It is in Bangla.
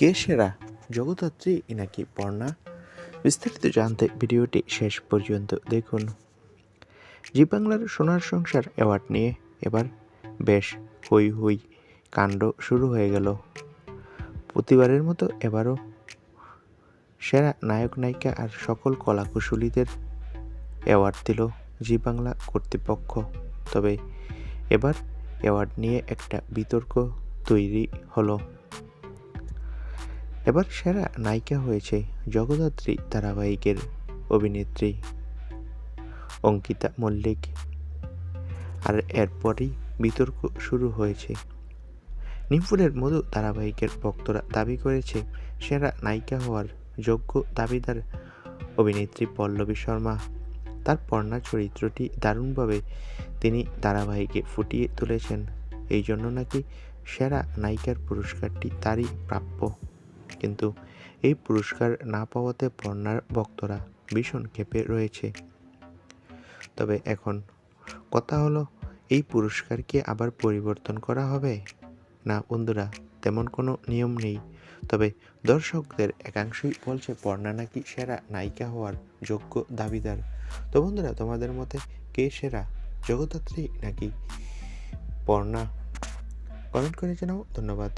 কে সেরা জগদ্ধাত্রী নাকি পর্ণা বিস্তারিত জানতে ভিডিওটি শেষ পর্যন্ত দেখুন। জি বাংলার সোনার সংসার অ্যাওয়ার্ড নিয়ে এবার বেশ হই হই কাণ্ড শুরু হয়ে গেল। প্রতিবারের মতো এবারও সেরা নায়ক, নায়িকা আর সকল কলাকুশলীদের অ্যাওয়ার্ড দিল জি বাংলা কর্তৃপক্ষ। তবে এবার অ্যাওয়ার্ড নিয়ে একটা বিতর্ক তৈরি হলো। এবার সেরা নায়িকা হয়েছে জগদ্ধাত্রী ধারাবাহিকের অভিনেত্রী অঙ্কিতা মল্লিক। আর এরপরই বিতর্ক শুরু হয়েছে। নিমফুলের মধু ধারাবাহিকের ভক্তরা দাবি করেছে, সেরা নায়িকা হওয়ার যোগ্য দাবিদার অভিনেত্রী পল্লবী শর্মা। তার পর্ণা চরিত্রটি দারুণভাবে তিনি ধারাবাহিকে ফুটিয়ে তুলেছেন। এই জন্য নাকি সেরা নায়িকার পুরস্কারটি তারই প্রাপ্য। কিন্তু এই পুরস্কার না পাওয়াতে পর্ণার ভক্তরা ভীষণ ক্ষেপে রয়েছে। তবে এখন কথা হলো, এই পুরস্কার কি আবার পরিবর্তন করা হবে? না বন্ধুরা, তেমন কোনো নিয়ম নেই। তবে দর্শকদের একাংশই বলছে পর্ণা নাকি সেরা নায়িকা হওয়ার যোগ্য দাবিদার। তো বন্ধুরা, তোমাদের মতে কে সেরা জগদ্ধাত্রী নাকি পর্ণা কমেন্ট করে জানাও, ধন্যবাদ।